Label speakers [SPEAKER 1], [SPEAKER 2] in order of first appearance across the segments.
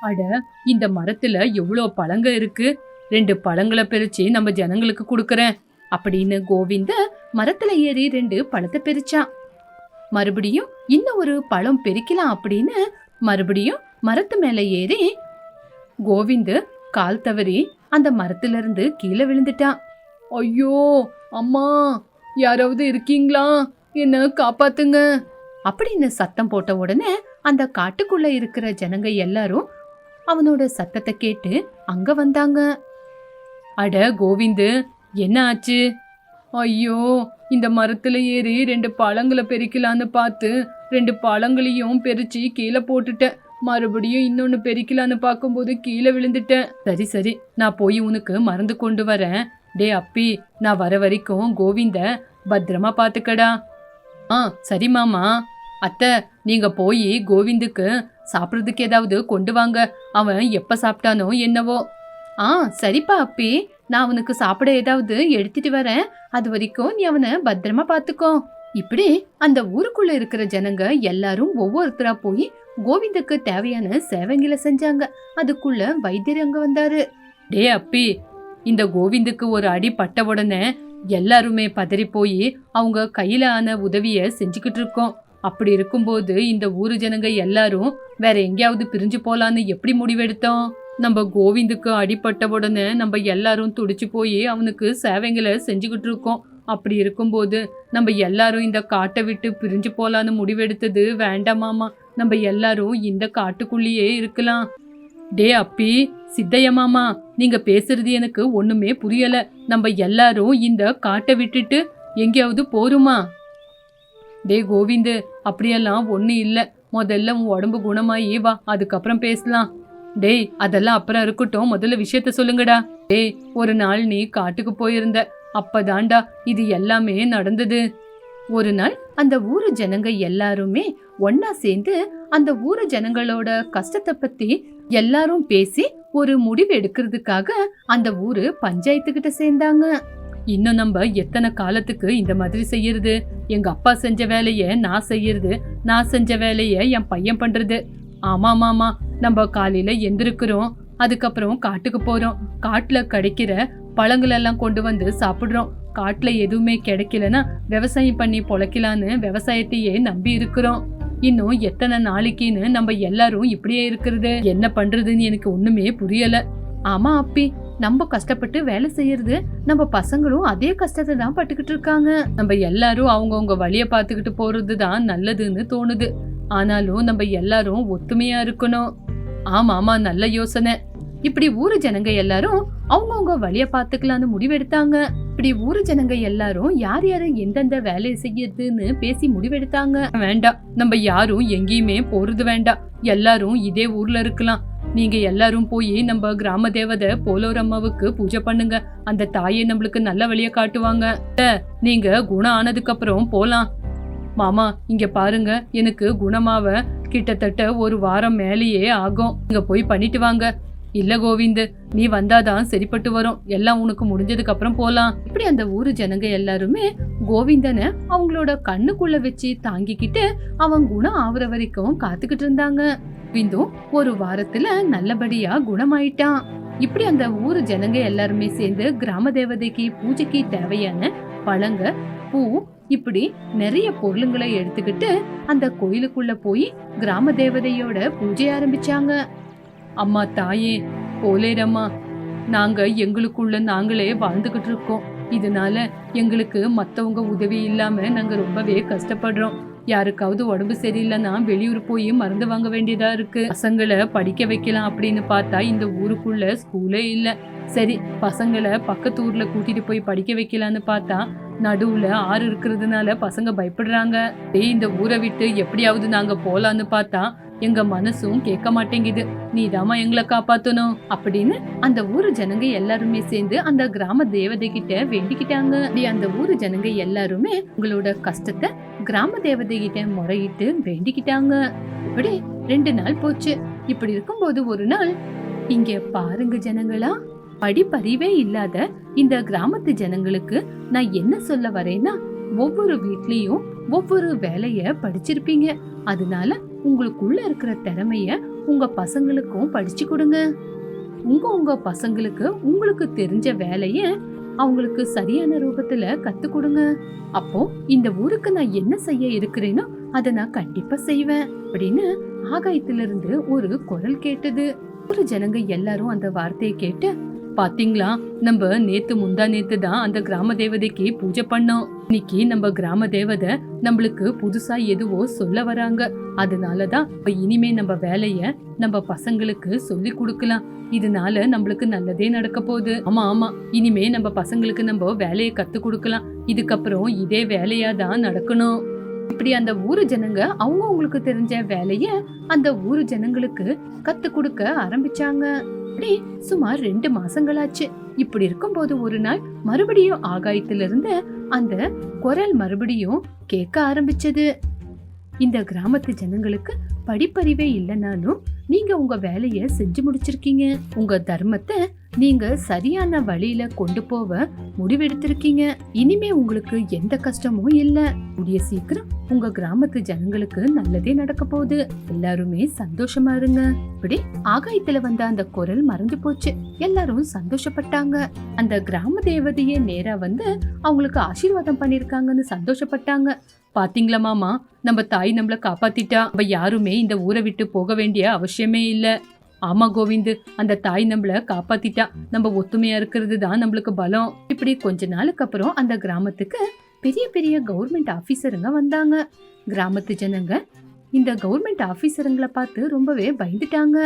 [SPEAKER 1] அட இந்த மரத்துல எவ்வளோ பழங்க இருக்கு? ரெண்டு பழங்களை பிரிச்சு நம்ம ஜனங்களுக்கு கொடுக்கறேன். அப்படின்னு கோவிந்த மரத்துல ஏறி ரெண்டு பழத்தை பிரிச்சான் மறுபடியும் இன்னும் ஒரு பழம் பிரிக்கலாம் அப்படின்னு மறுபடியும் மரத்து மேல ஏறி கோவிந்து கால் தவறி அந்த மரத்துல இருந்து கீழே விழுந்துட்டான் ஐயோ அம்மா யாராவது இருக்கீங்களா? என்ன காப்பாத்துங்க. அப்படின்னு சத்தம் போட்ட உடனே அந்த காட்டுக்குள்ள இருக்கிற ஜனங்க எல்லாரும் அவனோட சத்தத்தை கேட்டு அங்க வந்தாங்க. அட கோவிந்து என்ன ஆச்சு? ஐயோ இந்த மரத்துல ஏறி ரெண்டு பழங்களை பெருக்கலான்னு பார்த்து ரெண்டு பழங்களையும் பெருச்சு கீழே போட்டுட்டேன். மறுபடியும் இன்னொன்று பெருக்கலான்னு பார்க்கும்போது கீழே விழுந்துட்டேன். சரி சரி நான் போய் உனக்கு மறந்து கொண்டு வரேன். டே அப்பி நான் வர வரைக்கும் கோவிந்த பத்திரமா பார்த்துக்கடா. ஆ சரி மாமா. அத்தை நீங்க போய் கோவிந்துக்கு சாப்பிட்றதுக்கு ஏதாவது கொண்டு வாங்க. அவன் எப்போ சாப்பிட்டானோ என்னவோ. ஆ சரிப்பா அப்பி. நான் அவனுக்கு சாப்பிட ஏதாவது எடுத்துட்டு வரேன். அது வரைக்கும் நீ அவனை பத்திரமா பார்த்துக்கோ இப்படி அந்த ஊருக்குள்ள இருக்கிற ஜனங்க எல்லாரும் ஒவ்வொருத்தரா போய் கோவிந்துக்கு தேவையான சேவைங்களை செஞ்சாங்க. அதுக்குள்ள வைத்தியர் அங்க வந்தாரு. டே அப்பி இந்த கோவிந்துக்கு ஒரு அடி பட்ட உடனே எல்லாருமே பதறி போய் அவங்க கையில ஆன உதவிய செஞ்சுக்கிட்டு இருக்கோம். அப்படி இருக்கும்போது இந்த ஊரு ஜனங்க எல்லாரும் வேற எங்கேயாவது பிரிஞ்சு போலான்னு எப்படி முடிவெடுத்தோம் நம்ம கோவிந்துக்கு அடிபட்ட உடனே நம்ம எல்லாரும் துடிச்சு போய் அவனுக்கு சேவைங்களை செஞ்சுக்கிட்டு இருக்கோம். அப்படி இருக்கும்போது நம்ம எல்லாரும் இந்த காட்டை விட்டு பிரிஞ்சு போலான்னு முடிவெடுத்தது வேண்டாமாமா நம்ம எல்லாரும் இந்த காட்டுக்குள்ளேயே இருக்கலாம். டே அப்பி சித்தைய மாமா நீங்க பேசுறது எனக்கு ஒண்ணுமே புரியல. நம்ம எல்லாரும் இந்த காட்டை விட்டுட்டு எங்கேயாவது போருமா? டே கோவிந்து அப்படியெல்லாம் ஒன்றும் இல்லை. முதல்ல உன் உடம்பு குணமாயி வா அதுக்கப்புறம் பேசலாம். டேய் அதெல்லாம் அப்புறம் இருக்கட்டும். முதல்ல விஷயத்த சொல்லுங்கடா. டேய் ஒரு நாள் நீ காட்டுக்கு போயிருந்த. அப்பதான்டா இது எல்லாமே நடந்தது. ஒரு நாள் அந்த ஊரு ஜனங்க எல்லாருமே ஒன்னா சேர்ந்து அந்த ஊரு ஜனங்களோட கஷ்டத்தை பத்தி எல்லாரும் பேசி ஒரு முடிவு எடுக்கிறதுக்காக அந்த ஊரு பஞ்சாயத்துக்கிட்ட சேர்ந்தாங்க. இன்னும் நம்ம எத்தனை காலத்துக்கு இந்த மாதிரி செய்யறது? எங்க அப்பா செஞ்ச வேலையை நான் செய்யறது நான் செஞ்ச வேலையை என் பையன் பண்றது. ஆமா மாமா நம்ம காலையில எந்திருக்கிறோம் அதுக்கப்புறம் காட்டுக்கு போறோம். காட்டுல கிடைக்கிற பழங்களெல்லாம் கொண்டு வந்து சாப்பிடுறோம். காட்டுல எதுவுமே கிடைக்கலன்னா விவசாயம் பண்ணி பொழைக்கலான்னு விவசாயத்தையே நம்பி இருக்கிறோம். இன்னும் எத்தனை நாளைக்குன்னு நம்ம எல்லாரும் இப்படியே இருக்கிறது? என்ன பண்றதுன்னு எனக்கு ஒண்ணுமே புரியல. ஆமா அப்பி நம்ம கஷ்டப்பட்டு வேலை செய்யறது நம்ம பசங்களும் அதே கஷ்டத்தை தான் பட்டுக்கிட்டு இருக்காங்க. நம்ம எல்லாரும் அவங்கவுங்க வழிய பார்த்துக்கிட்டு போறது தான் நல்லதுன்னு தோணுது. ஆனாலும் நம்ம எல்லாரும் ஒத்துமையா இருக்கணும். ஆமா ஆமா நல்ல யோசனை. இப்படி ஊரு ஜனங்க எல்லாரும் அவங்கவுங்க வழிய பாத்துக்கலாம்னு முடிவெடுத்தாங்க. இப்படி ஊரு ஜனங்க எல்லாரும் யார் யாரும் எந்தெந்த வேலையை செய்யறதுன்னு பேசி முடிவெடுத்தாங்க. வேண்டாம் நம்ம யாரும் எங்கேயுமே போறது வேண்டாம். எல்லாரும் இதே ஊர்ல இருக்கலாம். நீங்க எல்லாரும் போய் நம்ம கிராம தேவதை போலோரம்மாவுக்கு பூஜை பண்ணுங்க. அந்த தாயை நம்மளுக்கு நல்ல வழிய காட்டுவாங்க. நீங்க குணம் ஆனதுக்கு அப்புறம் போலாம். மாமா இங்க பாருங்க. எனக்கு குணமாவ கிட்டத்தட்ட ஒரு வாரம் மேலேயே ஆகும். இங்க போய் பண்ணிட்டு வாங்க. இல்ல கோவிந்த் நீ வந்தாதான் சரிப்பட்டு வரும். எல்லாம் உனக்கு முடிஞ்சதுக்கு அப்புறம் போலாம். இப்படி அந்த ஊரு ஜனங்க எல்லாருமே கோவிந்தனை அவங்களோட கண்ணுக்குள்ள வச்சு தாங்கிக்கிட்டு அவன் குணம் ஆகுற வரைக்கும் காத்துக்கிட்டு இருந்தாங்க. கோவிந்தும் ஒரு வாரத்துல நல்லபடியா குணமாயிட்டான். இப்படி அந்த ஊரு ஜனங்க எல்லாருமே சேர்ந்து கிராம தேவதைக்கு பூஜைக்கு தேவையான பழங்க பூ இப்படி நிறைய பொருளுங்களை எடுத்துக்கிட்டு அந்த கோயிலுக்குள்ள போய் கிராம தேவதையோட பூஜை ஆரம்பிச்சாங்க. அம்மா தாயே போலேரம்மா நாங்க எங்களுக்குள்ள நாங்களே வாழ்ந்துகிட்டு இருக்கோம். இதனால எங்களுக்கு மத்தவங்க உதவி இல்லாம நாங்க ரொம்பவே கஷ்டப்படுறோம். யாருக்காவது உடம்பு சரியில்லைன்னா வெளியூர் போய் மருந்து வாங்க வேண்டியதா இருக்கு. பசங்களை படிக்க வைக்கலாம் அப்படின்னு பார்த்தா இந்த ஊருக்குள்ள ஸ்கூலே இல்லை. சரி பசங்களை பக்கத்து ஊர்ல கூட்டிட்டு போய் படிக்க வைக்கலான்னு பார்த்தா நடுவுல ஆறு இருக்கிறதுனால பசங்க பயப்படுறாங்க. இந்த ஊரை விட்டு எப்படியாவது நாங்க போலான்னு பார்த்தா எங்க மனசும் கேட்க மாட்டேங்குது. நீதாம்மா எங்களை காப்பாத்தணும். அப்படின்னு அந்த ஊரு ஜனங்க எல்லாருமே சேர்ந்து அந்த கிராம தேவதை கிட்ட வேண்டிக்கிட்டாங்க அந்த ஊரு ஜனங்க எல்லாருமே உங்களோட கஷ்டத்தை கிராம தேவதை கிட்ட முறையிட்டு வேண்டிக்கிட்டாங்க. இப்படி ரெண்டு நாள் போச்சு. இப்படி இருக்கும்போது ஒரு நாள் இங்க பாருங்க ஜனங்களா படிப்பறிவே இல்லாத இந்த கிராமத்து ஜனங்களுக்கு நான் என்ன சொல்ல வரேன்னா ஒவ்வொரு வீட்லயும் ஒவ்வொரு வேலைய படிச்சிருப்பீங்க. அதனால உங்களுக்குள்ள இருக்கிற திறமைய உங்க பசங்களுக்கும் படிச்சு கொடுங்க. உங்க உங்க பசங்களுக்கு உங்களுக்கு தெரிஞ்ச வேலைய அவங்களுக்கு சரியான ரூபத்துல கத்து கொடுங்க. அப்போ இந்த ஊருக்கு நான் என்ன செய்ய இருக்கிறேனோ அதை நான் கண்டிப்பா செய்வேன் அப்படின்னு ஆகாயத்திலிருந்து ஒரு குரல் கேட்டது. ஒரு ஜனங்க எல்லாரும் அந்த வார்த்தையை கேட்டு பாத்தீங்களா? நம்ம நேத்து முந்தா நேத்து தான் அந்த கிராம தேவதைக்கு பூஜை பண்ணோம். இன்னைக்கு நம்ம கிராம தேவதை நம்மளுக்கு புதுசா எதுவோ சொல்ல வராங்க. அதனாலதான் இப்ப இனிமே நம்ம வேலைய நம்ம பசங்களுக்கு சொல்லி கொடுக்கலாம். இதனால நம்மளுக்கு நல்லதே நடக்க போகுது. ஆமா ஆமா. இனிமே நம்ம பசங்களுக்கு நம்ம வேலையை கத்து கொடுக்கலாம். இதுக்கப்புறம் இதே வேலையா தான் நடக்கணும். இப்படி அந்த ஊரு ஜனங்க அவங்க அவங்களுக்கு தெரிஞ்ச வேலைய அந்த ஊரு ஜனங்களுக்கு கத்து கொடுக்க ஆரம்பிச்சாங்க. அப்படி சுமார் ரெண்டு மாசங்களாச்சு. இப்படி இருக்கும்போது ஒரு நாள் மறுபடியும் ஆகாயத்திலிருந்து அந்த குரல் மறுபடியும் கேட்க ஆரம்பிச்சது. இந்த கிராமத்து ஜனங்களுக்கு படிப்பறிவே இல்லைனாலும் நீங்க உங்க வேலைய செஞ்சு முடிச்சிருக்கீங்க. உங்க தர்மத்தை நீங்க சரியான வழியில கொண்டு போக முடிவெடுத்திருக்கீங்க. இனிமே உங்களுக்கு எந்த கஷ்டமும் இல்ல. கூடிய சீக்கிரம் உங்க கிராமத்து ஜனங்களுக்கு நல்லதே நடக்க போகுது. எல்லாருமே சந்தோஷமா இருங்க. இப்படி ஆகாயத்துல வந்த அந்த குரல் மறைஞ்சு போச்சு. எல்லாரும் சந்தோஷப்பட்டாங்க. அந்த கிராம தேவதையே நேரா வந்து அவங்களுக்கு ஆசீர்வாதம் பண்ணிருக்காங்கன்னு சந்தோஷப்பட்டாங்க. பாத்தீங்களா மாமா? நம்ம தாய் நம்மளை காப்பாத்திட்டா நம்ம யாருமே இந்த ஊரை விட்டு போக வேண்டிய அவசியமே இல்லை. ஆமா கோவிந்து அந்த தாய் நம்மள காப்பாத்திட்டா நம்ம ஒத்துமையா இருக்கிறது தான் நம்மளுக்கு பலம். இப்படி கொஞ்ச நாளுக்கு அப்புறம் அந்த கிராமத்துக்கு பெரிய பெரிய கவர்மெண்ட் ஆஃபீஸருங்க வந்தாங்க. கிராமத்து ஜனங்க இந்த கவர்மெண்ட் ஆஃபீஸருங்களை பார்த்து ரொம்பவே பயந்துட்டாங்க.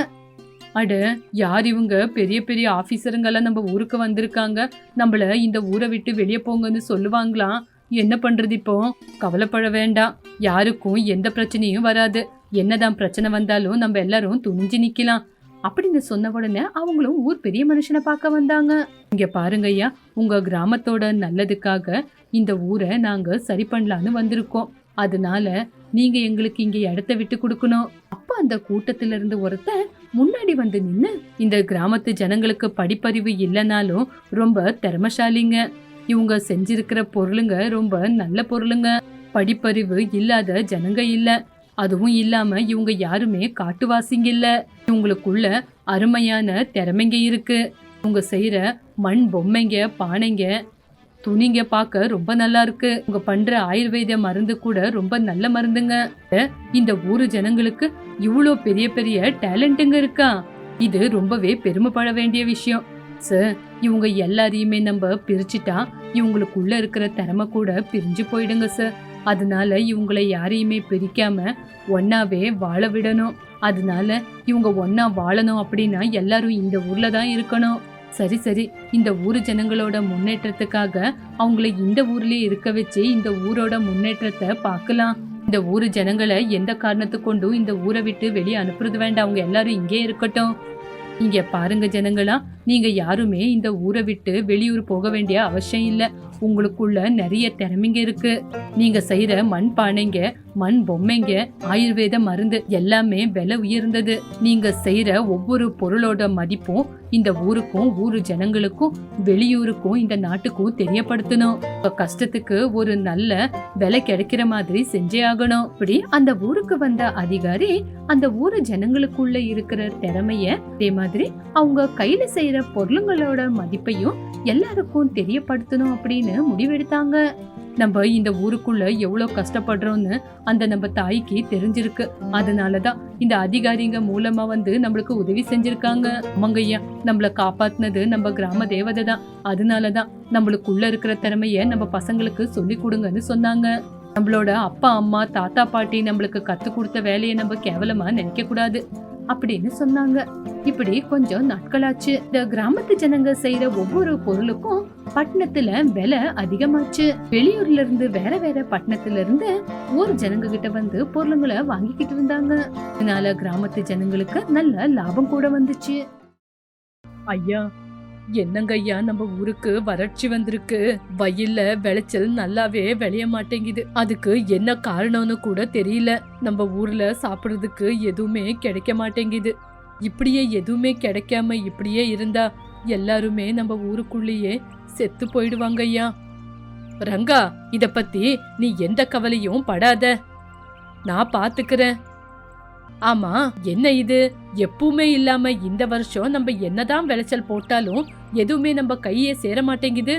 [SPEAKER 1] அட யார் இவங்க? பெரிய பெரிய ஆஃபீஸருங்கெல்லாம் நம்ம ஊருக்கு வந்திருக்காங்க. நம்மள இந்த ஊரை விட்டு வெளியே போங்கன்னு சொல்லுவாங்களாம். என்ன பண்றது இப்போ? கவலைப்பட வேண்டாம். யாருக்கும் எந்த பிரச்சனையும் வராது. என்னதான் பிரச்சனை வந்தாலும் நம்ம எல்லாரும் துணிஞ்சு நிக்கலாம். அப்படின்னு சொன்ன உடனே அவங்களும் ஊர் பெரிய மனுஷனை பார்க்க வந்தாங்க. இங்க பாருங்க ஐயா உங்க கிராமத்தோட நல்லதுக்காக இந்த ஊரை நாங்க சரி பண்ணலான்னு வந்திருக்கோம். அதனால நீங்க எங்களுக்கு இங்க இடத்த விட்டு கொடுக்கணும். அப்ப அந்த கூட்டத்துல இருந்து ஒருத்தர் முன்னாடி வந்து நின்று இந்த கிராமத்து ஜனங்களுக்கு படிப்பறிவு இல்லைனாலும் ரொம்ப திறமசாலிங்க. இவங்க செஞ்சிருக்கிற பொருளுங்க ரொம்ப நல்ல பொருளுங்க. படிப்பறிவு இல்லாத ஜனங்க இல்ல. அதுவும் இல்லாம இவங்க யாருமே காட்டுவாசிங்க இல்ல. இவங்களுக்குள்ள அருமையான திறமைங்க இருக்கு. இவங்க செய்யற மண் பொம்மைங்க பானைங்க துணிங்க பார்க்க ரொம்ப நல்லா இருக்கு. உங்க பண்ற ஆயுர்வேத மருந்து கூட ரொம்ப நல்ல மருந்துங்க. இந்த ஊரு ஜனங்களுக்கு இவ்வளோ பெரிய பெரிய டேலண்ட்டுங்க இருக்கா? இது ரொம்பவே பெருமைப்பட வேண்டிய விஷயம். சார் இவங்க எல்லாரையுமே நம்ம பிரிச்சுட்டா இவங்களுக்குள்ள இருக்கிற திறமை கூட பிரிஞ்சு போயிடுங்க சார். அதனால இவங்களை யாரையுமே பிரிக்காம ஒன்னாவே வாழ விடணும். அதனால இவங்க ஒன்னா வாழணும் அப்படின்னா எல்லாரும் இந்த ஊர்ல தான் இருக்கணும். சரி சரி. இந்த ஊர் ஜனங்களோட முன்னேற்றத்துக்காக அவங்கள இந்த ஊர்லயே இருக்க வச்சு இந்த ஊரோட முன்னேற்றத்தை பார்க்கலாம். இந்த ஊர் ஜனங்களை எந்த காரணத்து கொண்டும் இந்த ஊரை விட்டு வெளியே அனுப்புறது வேண்டாம். அவங்க எல்லாரும் இங்கே இருக்கட்டும். இங்க பாருங்க ஜனங்களா நீங்க யாருமே இந்த ஊரை விட்டு வெளியூர் போக வேண்டிய அவசியம் இல்ல. உங்களுக்குள்ள நிறைய திறமைங்க இருக்கு. நீங்க செய்யற மண் பானைங்க மண் பொம்மைங்க ஆயுர்வேத மருந்து எல்லாமே விலை உயர்ந்தது. நீங்க செய்யற ஒவ்வொரு பொருளோட மதிப்பும் இந்த ஊருக்கும் ஊரு ஜனங்களுக்கும் வெளியூருக்கும் இந்த நாட்டுக்கும் தெரியப்படுத்தணும். கஷ்டத்துக்கு ஒரு நல்ல விலை கிடைக்கிற மாதிரி செஞ்சே ஆகணும். இப்படி அந்த ஊருக்கு வந்த அதிகாரி அந்த ஊரு ஜனங்களுக்குள்ள இருக்கிற திறமைய அதே மாதிரி அவங்க கையில செய்யற பொருளுங்களோட மதிப்பையும் எல்லாருக்கும் தெரியப்படுத்தணும் அப்படின்னு முடிவெடுத்தாங்க. நம்ம இந்த ஊருக்குள்ள எவ்வளோ கஷ்டப்படுறோம்னு அந்த நம்ம தாய்க்கு தெரிஞ்சிருக்கு. அதனால தான் இந்த அதிகாரிங்க மூலமா வந்து நம்மளுக்கு உதவி செஞ்சிருக்காங்க. அம்மங்கய்யா நம்மள காப்பாத்துனது நம்ம கிராம தேவதை தான். அதனால தான் நம்மளுக்குள்ள இருக்கிற திறமைய நம்ம பசங்களுக்கு சொல்லி கொடுங்கன்னு சொன்னாங்க. நம்மளோட அப்பா அம்மா தாத்தா பாட்டி நம்மளுக்கு கத்து கொடுத்த வேலையை நம்ம கேவலமா நினைக்க கூடாது. அப்படின்னு சொன்னாங்க. இப்படி கொஞ்சம் நாட்களாச்சு. இந்த கிராமத்து ஜனங்க செய்யற ஒவ்வொரு பொருளுக்கும் பட்டணத்துல விலை அதிகமாச்சு. வெளியூர்ல இருந்து வேற வேற பட்டணத்துல இருந்து ஊர் ஜனங்க கிட்ட வந்து பொருளுங்களை வாங்கிக்கிட்டு இருந்தாங்க. இதனால கிராமத்து ஜனங்களுக்கு நல்ல லாபம் கூட வந்துச்சு. ஐயா என்னங்க ஐயா நம்ம ஊருக்கு வறட்சி வந்திருக்கு. வயல்ல விளைச்சல் நல்லாவே விளைய மாட்டேங்குது. அதுக்கு என்ன காரணம்னு கூட தெரியல. நம்ம ஊர்ல சாப்பிடுறதுக்கு எதுவுமே கிடைக்க மாட்டேங்குது. இப்படியே எதுவுமே கிடைக்காம இப்படியே இருந்தா எல்லாருமே நம்ம ஊருக்குள்ளேயே செத்து போயிடுவாங்க ஐயா. ரங்கா இத பத்தி நீ எந்த கவலையும் படாத. நான் பாத்துக்கிறேன். ஆமா என்ன இது? எப்பவுமே இல்லாம இந்த வருஷம் நம்ம என்னதான் விளைச்சல் போட்டாலும் எதுவுமே நம்ம கையே சேர மாட்டேங்குது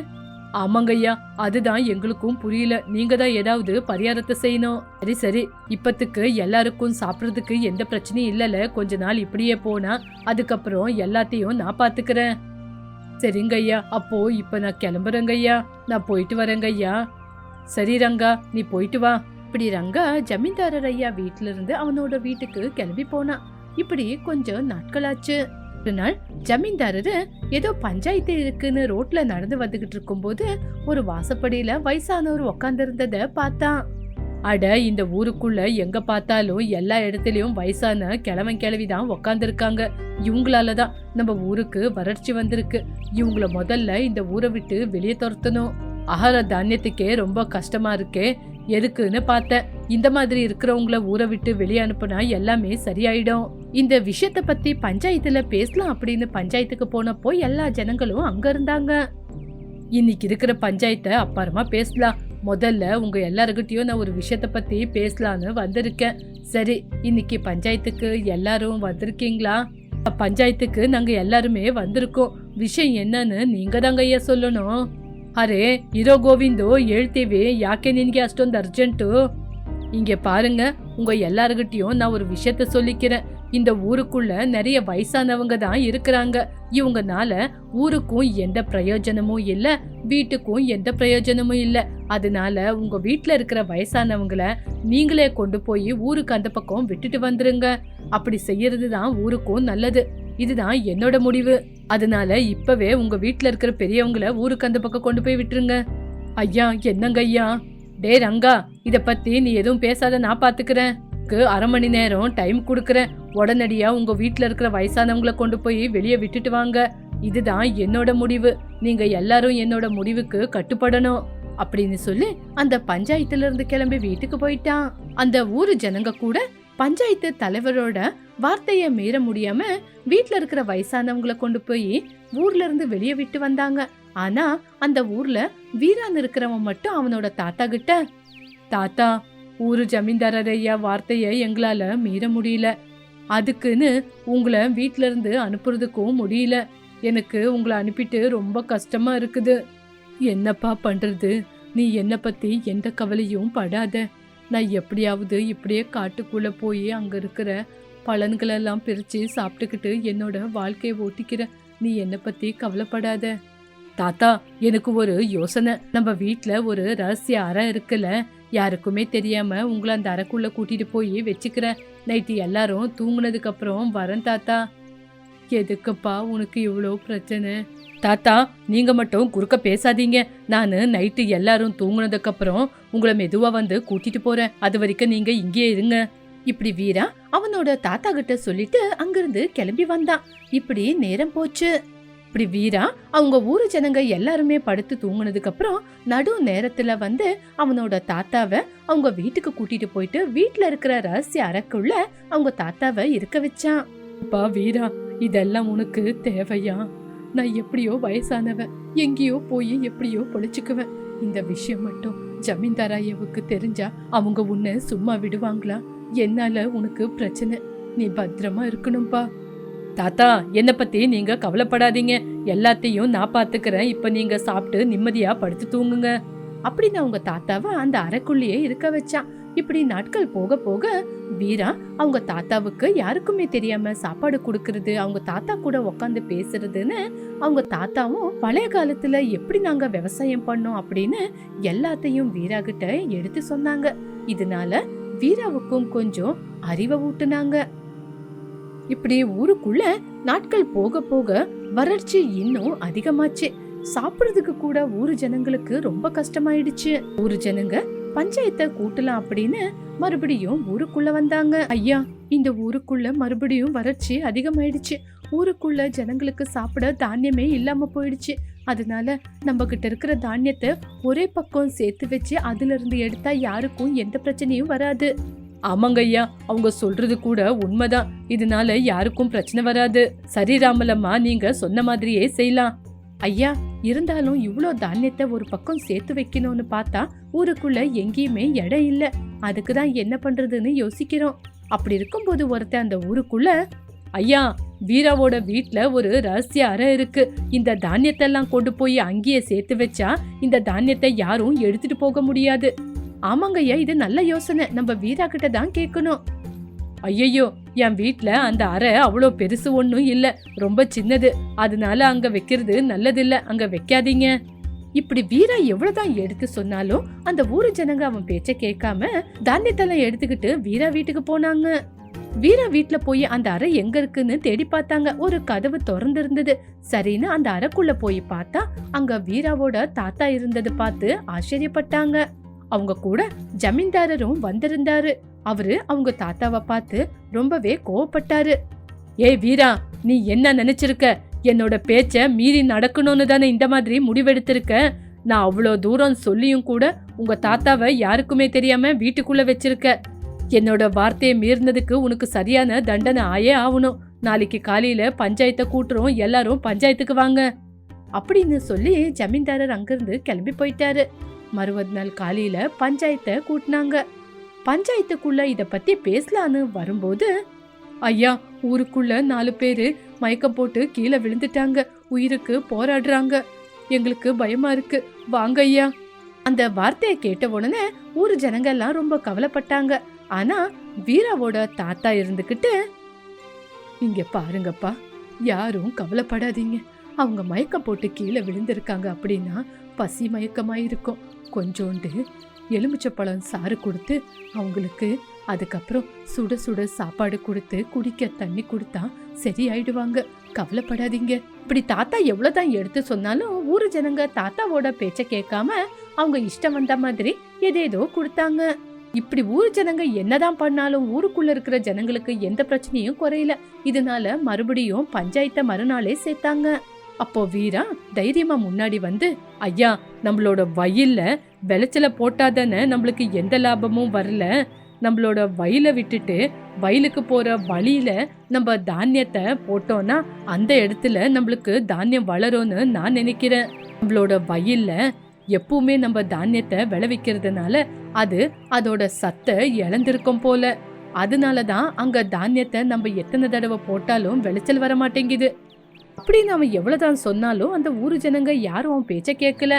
[SPEAKER 1] ஆமாங்கய்யா அதுதான் எங்களுக்கும் புரியல. நீங்க தான் ஏதாவது பரிகாரத்தை செய்யணும். சரி சரி. இப்பத்துக்கு எல்லாருக்கும் சாப்பிட்றதுக்கு எந்த பிரச்சனையும் இல்லல. கொஞ்ச நாள் இப்படியே போனா அதுக்கப்புறம் எல்லாத்தையும் நான் பாத்துக்கிறேன். சரிங்க ஐயா அப்போ இப்ப நான் கிளம்புறேங்கய்யா நான் போயிட்டு வரேங்கய்யா சரி ரங்கா நீ போயிட்டு வா. இப்படி ரங்கா ஜமீன்தாரர் ஐயா வீட்டுல இருந்து அவனோட வீட்டுக்கு கிளம்பி போனான் இப்படி கொஞ்சம் நாட்களாச்சு. ஒரு நாள் ஜமீன்தாரரு ஏதோ பஞ்சாயத்து இருக்குன்னு ரோட்ல நடந்து வந்துகிட்டு இருக்கும்போது ஒரு வாசப்படியில வயசானவர் உக்காந்துருந்தத பார்த்தான் அட இந்த ஊருக்குள்ள எங்க பார்த்தாலும் எல்லா இடத்துலயும் வயசான கிழவன் கிழவி தான் உக்காந்துருக்காங்க. இவங்களால தான் நம்ம ஊருக்கு வறட்சி வந்திருக்கு. இவங்கள முதல்ல இந்த ஊரை விட்டு வெளியே துரத்தணும். ஆகார தானியத்துக்கே ரொம்ப கஷ்டமா இருக்கே. எதுக்குன்னு பார்த்தேன் இந்த மாதிரி இருக்கிறவங்கள ஊரை விட்டு வெளியே அனுப்புனா எல்லாமே சரியாயிடும். இந்த விஷயத்த பத்தி பஞ்சாயத்துல பேசலாம் அப்படின்னு பஞ்சாயத்துக்கு போனப்போ எல்லா ஜனங்களும் அங்க இருந்தாங்க. இன்னைக்கு இருக்கிற பஞ்சாயத்தை அப்புறமா பேசலாம். முதல்ல உங்க எல்லாருக்கிட்டையும் நான் ஒரு விஷயத்த பத்தி பேசலான்னு வந்திருக்கேன். சரி இன்னைக்கு பஞ்சாயத்துக்கு எல்லாரும் வந்திருக்கீங்களா? பஞ்சாயத்துக்கு நாங்க எல்லாருமே வந்திருக்கோம். விஷயம் என்னன்னு நீங்க தாங்க ஐயா சொல்லணும். ಅರೆ ಇರೋ ಗೋವಿಂದು ಹೇಳ್ತೀವಿ ಯಾಕೆ ನಿನಗೆ ಅಷ್ಟೊಂದು ಅರ್ಜೆಂಟು இங்க பாருங்க உங்க எல்லார்கிட்டயும் நான் ஒரு விஷயத்த சொல்லிக்கிறேன் இந்த ஊருக்குள்ள நிறைய வயசானவங்க தான் இருக்கிறாங்க இவங்கனால ஊருக்கும் எந்த பிரயோஜனமும் இல்ல வீட்டுக்கும் எந்த பிரயோஜனமும் இல்ல அதனால உங்க வீட்ல இருக்கிற வயசானவங்கள நீங்களே கொண்டு போய் ஊருக்கு அந்த பக்கம் விட்டுட்டு வந்துருங்க அப்படி செய்யறது தான் ஊருக்கும் நல்லது இதுதான் என்னோட முடிவு. அதனால இப்பவே உங்க வீட்ல இருக்கிற பெரியவங்கள ஊருக்கு அந்த பக்கம் கொண்டு போய் விட்டுருங்க. ஐயா என்னங்க ஐயா? டே ரங்கா இத பத்தி நீ எதுவும் பேசாத நான் பாத்துக்கிறேன். அரை மணி நேரம் டைம் கொடுக்கறேன். உடனடியா உங்க வீட்ல இருக்கிற வயசானவங்களை கொண்டு போய் வெளியே விட்டுட்டு வாங்க. இதுதான் என்னோட முடிவு. நீங்க எல்லாரும் என்னோட முடிவுக்கு கட்டுப்படணும். அப்படின்னு சொல்லி அந்த பஞ்சாயத்துல இருந்து கிளம்பி வீட்டுக்கு போயிட்டான். அந்த ஊரு ஜனங்க கூட பஞ்சாயத்து தலைவரோட வார்த்தையை மீற முடியாம வீட்ல இருக்கிற வயசானவங்களை கொண்டு போய் ஊர்ல இருந்து வெளியே விட்டு வந்தாங்க. ஆனா அந்த ஊர்ல வீரான் இருக்கிறவன் மட்டும் அவனோட தாத்தா கிட்ட தாத்தா ஊரு ஜமீன்தாரர் ஐயா வார்த்தையை எங்களால மீற முடியல. அதுக்குன்னு உங்களை வீட்ல இருந்து அனுப்புறதுக்கும் முடியல. எனக்கு உங்களை அனுப்பிட்டு ரொம்ப கஷ்டமா இருக்குது. என்னப்பா பண்றது? நீ என்னை பத்தி எந்த கவலையும் படாத. நான் எப்படியாவது இப்படியே காட்டுக்குள்ளே போய் அங்கே இருக்கிற பலன்களெல்லாம் பிரித்து சாப்பிட்டுக்கிட்டு என்னோட வாழ்க்கையை ஓட்டிக்கிறேன் நீ என்னை பற்றி கவலைப்படாத. தாத்தா எனக்கு ஒரு யோசனை. நம்ம வீட்டில் ஒரு ரகசிய அறை இருக்குல்ல? யாருக்குமே தெரியாமல் உங்களை அந்த அறைக்குள்ளே கூட்டிகிட்டு போய் வச்சுக்கிறேன் நைட்டு எல்லாரும் தூங்கினதுக்கப்புறம் வரேன் தாத்தா. எதுக்குப்பா? உனக்கு இவ்வளோ பிரச்சனை. தாத்தா நீங்கள் மட்டும் குறுக்க பேசாதீங்க. நான் நைட்டு எல்லாரும் தூங்குனதுக்கப்புறம் உங்களை மெதுவாக வந்து கூட்டிட்டு போகிறேன் அது வரைக்கும் நீங்கள் இங்கேயே இருங்க. இப்படி வீரா அவனோட தாத்தா கிட்ட சொல்லிட்டு அங்கிருந்து கிளம்பி வந்தான். இப்படி நேரம் போச்சு. இப்படி வீரா அவங்க ஊரு ஜனங்க எல்லாருமே படுத்து தூங்குனதுக்கு அப்புறம் நடு நேரத்துல வந்து அவனோட தாத்தாவை அவங்க வீட்டுக்கு கூட்டிட்டு போயிட்டு வீட்டுல இருக்கிற ரகசிய அறைக்குள்ள அவங்க தாத்தாவை இருக்க வச்சான். அப்பா வீரா இதெல்லாம் உனக்கு தேவையா? நான் எப்படியோ வயசானவன் எங்கேயோ போய் எப்படியோ பொழிச்சுக்குவேன் இந்த விஷயம் மட்டும் ஜமீன்தாராயவுக்கு தெரிஞ்சா அவங்க உன்னை சும்மா விடுவாங்களா? என்னால உனக்கு பிரச்சனை. நீ பத்திரமா இருக்கணும்பா. தாத்தா என்னை பத்தி நீங்க கவலைப்படாதீங்க. எல்லாத்தையும் நான் பாத்துக்கிறேன். இப்ப நீங்க சாப்பிட்டு நிம்மதியா படுத்து தூங்குங்க. அப்படின்னு அவங்க தாத்தாவை அந்த அறைக்குள்ளேயே இருக்க வச்சான் இப்படி நாட்கள் போக போக வீரா அவங்க தாத்தாவுக்கு யாருக்குமே தெரியாம சாப்பாடு கொடுக்கறது அவங்க தாத்தா கூட உட்காந்து பேசுறதுன்னு அவங்க தாத்தாவும் பழைய காலத்துல எப்படி நாங்க விவசாயம் பண்ணோம் அப்படின்னு எல்லாத்தையும் வீரா கிட்ட எடுத்து சொன்னாங்க. இதனால வீராவுக்கும் கொஞ்சம் அறிவை ஊட்டுனாங்க. இப்படி ஊருக்குள்ள நாட்கள் போக போக வறட்சி இன்னும் அதிகமாச்சு. சாப்பிடுறதுக்கு கூட ஊரு ஜனங்களுக்கு ரொம்ப கஷ்டமாயிடுச்சு. ஊரு ஜனங்க பஞ்சாயத்தை கூட்டலாம் அப்படின்னு மறுபடியும் ஊருக்குள்ள வந்தாங்க. ஐயா இந்த ஊருக்குள்ள மறுபடியும் வறட்சி அதிகமாயிடுச்சு. ஊருக்குள்ள ஜனங்களுக்கு சாப்பிட தானியமே இல்லாம போயிடுச்சு. அதனால நம்ம கிட்ட இருக்கிற தானியத்தை ஒரே பக்கம் சேர்த்து வச்சு அதுல இருந்து எடுத்தா யாருக்கும் எந்த பிரச்சனையும் வராது. ஆமாங்க ஐயா அவங்க சொல்றது கூட உண்மைதான். இதனால யாருக்கும் பிரச்சனை வராது. சரி ராமலம்மா நீங்க சொன்ன மாதிரியே செய்யலாம். ஐயா இருந்தாலும் இவ்வளோ தானியத்தை ஒரு பக்கம் சேர்த்து வைக்கணும்னு பார்த்தா ஊருக்குள்ள எங்கேயுமே இடம் இல்லை. அதுக்கு தான் என்ன பண்றதுன்னு யோசிக்கிறோம்.
[SPEAKER 2] அப்படி இருக்கும்போது ஒருத்தன் அந்த ஊருக்குள்ள ஐயா வீராவோட வீட்டில் ஒரு ரகசிய அறை இருக்கு. இந்த தானியத்தை எல்லாம் கொண்டு போய் அங்கேயே சேர்த்து வச்சா இந்த தானியத்தை யாரும் எடுத்துட்டு போக முடியாது. ஆமாங்கய்யா இது நல்ல யோசனை. நம்ம வீரா கிட்ட தான் கேட்கணும். ஐயையோ என் வீட்ல அந்த அறை அவ்வளோ பெருசு ஒன்றும் இல்லை. ரொம்ப சின்னது. அதனால அங்க வைக்கிறது நல்லதில்ல. அங்க வைக்காதீங்க. இப்படி வீரா எவ்வளவுதான் எடுத்து சொன்னாலும் அந்த ஊரு ஜனங்க அவன் பேச்ச கேட்காம தானியத்தெல்லாம் எடுத்துக்கிட்டு வீரா வீட்டுக்கு போனாங்க. வீரா வீட்ல போய் அந்த அறை எங்க இருக்குன்னு தேடி பார்த்தாங்க. ஒரு கதவு திறந்து இருந்தது சரின்னு அந்த அறைக்குள்ள போய் பார்த்தா அங்க வீராவோட தாத்தா இருந்தது பார்த்து ஆச்சரியப்பட்டாங்க. அவங்க கூட ஜமீன்தாரரும் வந்திருந்தாரு. அவரு அவங்க தாத்தாவை பார்த்து ரொம்பவே கோவப்பட்டாரு. ஏய் வீரா நீ என்ன நினைச்சிருக்க? என்னோட பேச்ச மீறி நடக்கணும்னு தானே இந்த மாதிரி முடிவெடுத்திருக்க? நான் அவ்வளோ தூரம் சொல்லியும் கூட உங்க தாத்தாவை யாருக்குமே தெரியாம வீட்டுக்குள்ள வச்சிருக்க. என்னோட வார்த்தையை மீறினதுக்கு உனக்கு சரியான தண்டனை ஆயே ஆகணும். நாளைக்கு காலையில பஞ்சாயத்தை கூட்டுறோம் எல்லாரும் பஞ்சாயத்துக்கு வாங்க. அப்படின்னு சொல்லி ஜமீன்தாரர் அங்கிருந்து கிளம்பி போயிட்டாரு. மறுபது நாள் காலையில பஞ்சாயத்தை கூட்டினாங்க. பஞ்சாயத்துக்குள்ள இத பத்தி பேசலான்னு வரும்போது ஐயா ஊருக்குள்ள நாலு பேரு மயக்கம் போட்டு கீழே விழுந்துட்டாங்க. உயிருக்கு போராடுறாங்க. எங்களுக்கு பயமா இருக்கு. வாங்க ஐயா. அந்த வார்த்தையை கேட்ட உடனே ஊர் ஜனங்கள்லாம் ரொம்ப கவலைப்பட்டாங்க. ஆனா வீராவோட தாத்தா இருந்துக்கிட்டு இங்க பாருங்கப்பா யாரும் கவலைப்படாதீங்க. அவங்க மயக்கம் போட்டு கீழே விழுந்திருக்காங்க அப்படின்னா பசி மயக்கமாக இருக்கும் கொஞ்சோண்டு எலுமிச்சப்பழம் சாறு கொடுத்து அவங்களுக்கு அதுக்கப்புறம் சுட சுட சாப்பாடு கொடுத்து குடிக்க தண்ணி கொடுத்தா சரியாயிடுவாங்க. கவலைப்படாதீங்க. இப்படி தாத்தா எவ்வளோதான் எடுத்து சொன்னாலும் ஊர் ஜனங்க தாத்தாவோட பேச்சை கேட்காம அவங்க இஷ்டம் வந்த மாதிரி எதேதோ கொடுத்தாங்க. இப்படி ஊர் ஜனங்க என்னதான் பண்ணாலும் ஊருக்குள்ள இருக்கிற ஜனங்களுக்கு எந்த பிரச்சனையும் குறையல. இதனால மறுபடியும் பஞ்சாயத்தை மறுநாளே சேர்த்தாங்க. அப்போ வீரா தைரியமா முன்னாடி வந்து ஐயா நம்மளோட வயல்ல விளைச்சல போட்டாதானே நம்மளுக்கு எந்த லாபமும் வரல. நம்மளோட வயலை விட்டுட்டு வயலுக்கு போகிற வழியில் நம்ம தானியத்தை போட்டோம்னா அந்த இடத்துல நம்மளுக்கு தானியம் வளரும்னு நான் நினைக்கிறேன். நம்மளோட வயலில் எப்பவுமே நம்ம தானியத்தை விளைவிக்கிறதுனால அது அதோட சத்தை இழந்திருக்கும் போல. அதனால தான் அங்கே தானியத்தை நம்ம எத்தனை தடவை போட்டாலும் விளைச்சல் வர மாட்டேங்குது. அப்படி நாம எவ்வளவுதான் சொன்னாலும் அந்த ஊரு ஜனங்க யாரும் அவன் பேச்ச கேட்கல.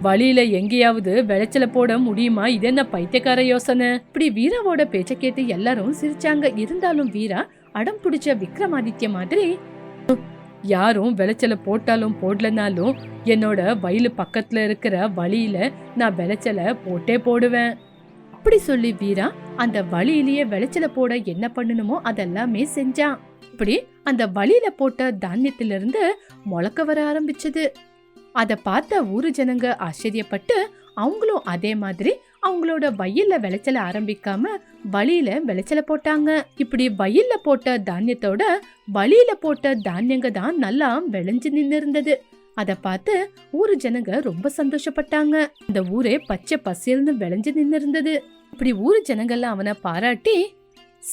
[SPEAKER 2] வழியில எங்கேயாவது விளைச்சல போட முடியுமா? இது என்ன பைத்தியக்கார யோசனை? இப்படி வீராவோட பேச்ச கேட்டு எல்லாரும் சிரிச்சாங்க. இருந்தாலும் வீரா அடம் பிடிச்ச விக்ரமாதித்ய மாதிரி. யாரும் விளைச்சல போட்டாலும் போடலனாலும் என்னோட வயலு பக்கத்துல இருக்கிற வழியில நான் விளைச்சல போட்டே போடுவேன். அப்படி சொல்லி வீரா அந்த வழியிலேயே விளைச்சல போட என்ன பண்ணணுமோ அதெல்லாமே செஞ்சான். இப்படி அந்த வழியில போட்ட தானியத்திலிருந்து முளைக்க வர ஆரம்பிச்சது. அதை பார்த்த ஊரு ஜனங்க ஆச்சரியப்பட்டு அவங்களும் அதே மாதிரி அவங்களோட வயல்ல விளைச்சல ஆரம்பிக்காம வழியில விளைச்சல போட்டாங்க. இப்படி வயல்ல போட்ட தானியத்தோட வழியில போட்ட தானியங்க தான் நல்லா விளைஞ்சு நின்னு இருந்தது பார்த்து ஊரு ஜனங்க ரொம்ப சந்தோஷப்பட்டாங்க. அந்த ஊரே பச்சை பசேல்னு விளைஞ்சு நின்று இருந்தது இப்படி ஊரு ஜனங்கள்லாம் அவனை பாராட்டி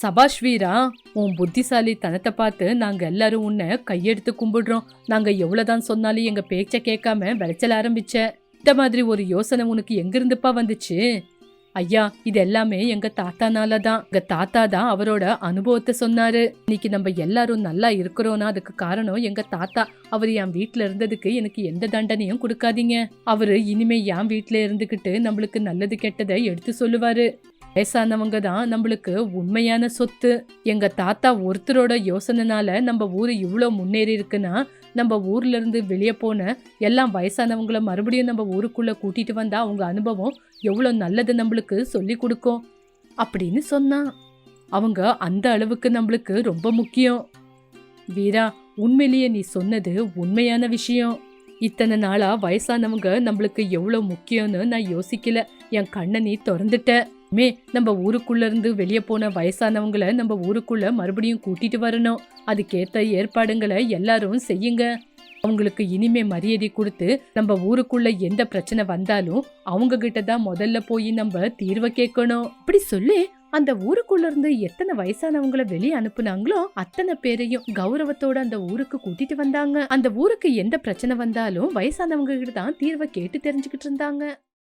[SPEAKER 2] சபாஷ் வீரா உன் புத்திசாலி தனத்தை பார்த்து நாங்க எல்லாரும் உன்னை கையெடுத்து கும்பிடுறோம். நாங்க எவ்வளவுதான் சொன்னாலும் எங்க பேச்ச கேட்காம விளைச்சல் ஆரம்பிச்ச. இந்த மாதிரி ஒரு யோசனை உனக்கு எங்கிருந்துப்பா வந்துச்சு? ஐயா இது எல்லாமே எங்க தாத்தானால தான் எங்க தாத்தா தான் அவரோட அனுபவத்தை சொன்னாரு. இன்னைக்கு நம்ம எல்லாரும் நல்லா இருக்கிறோம்னா அதுக்கு காரணம் எங்க தாத்தா. அவர் என் வீட்டுல இருந்ததுக்கு எனக்கு எந்த தண்டனையும் கொடுக்காதீங்க. அவரு இனிமே என் வீட்டுல இருந்துகிட்டு நம்மளுக்கு நல்லது கெட்டதை எடுத்து சொல்லுவாரு. வயசானவங்க தான் நம்மளுக்கு உண்மையான சொத்து. எங்க தாத்தா ஒருத்தரோட யோசனைனால நம்ம ஊர் இவ்வளோ முன்னேறி இருக்குன்னா நம்ம ஊர்ல இருந்து வெளியே போன எல்லாம் வயசானவங்கள மறுபடியும் நம்ம ஊருக்குள்ள கூட்டிட்டு வந்தா அவங்க அனுபவம் எவ்வளோ நல்லது நம்மளுக்கு சொல்லி கொடுக்கும்? அப்படின்னு சொன்னான் அவங்க அந்த அளவுக்கு நம்மளுக்கு ரொம்ப முக்கியம். வீரா உண்மையிலேயே நீ சொன்னது உண்மையான விஷயம். இத்தனை நாளா வயசானவங்க நம்மளுக்கு எவ்வளோ முக்கியம்னு நான் யோசிக்கல. என் கண்ணை நீ திறந்துட்ட. மே நம்ம ஊருக்குள்ள இருந்து வெளியே போன வயசானவங்களை நம்ம ஊருக்குள்ள மறுபடியும் கூட்டிட்டு வரணும். அதுக்கேத்த ஏற்பாடுங்களை எல்லாரும் செய்யுங்க. அவங்களுக்கு இனிமே மரியாதை கொடுத்து நம்ம ஊருக்குள்ள எந்த பிரச்சனை வந்தாலும் அவங்க கிட்ட தான் முதல்ல போய் நம்ம தீர்வை கேட்கணும். அப்படி சொல்லி அந்த ஊருக்குள்ள இருந்து எத்தனை வயசானவங்கள வெளியே அனுப்புனாங்களோ அத்தனை பேரையும் கௌரவத்தோட அந்த ஊருக்கு கூட்டிட்டு வந்தாங்க. அந்த ஊருக்கு எந்த பிரச்சனை வந்தாலும் வயசானவங்க கிட்ட தான் தீர்வை கேட்டு தெரிஞ்சுக்கிட்டு இருந்தாங்க.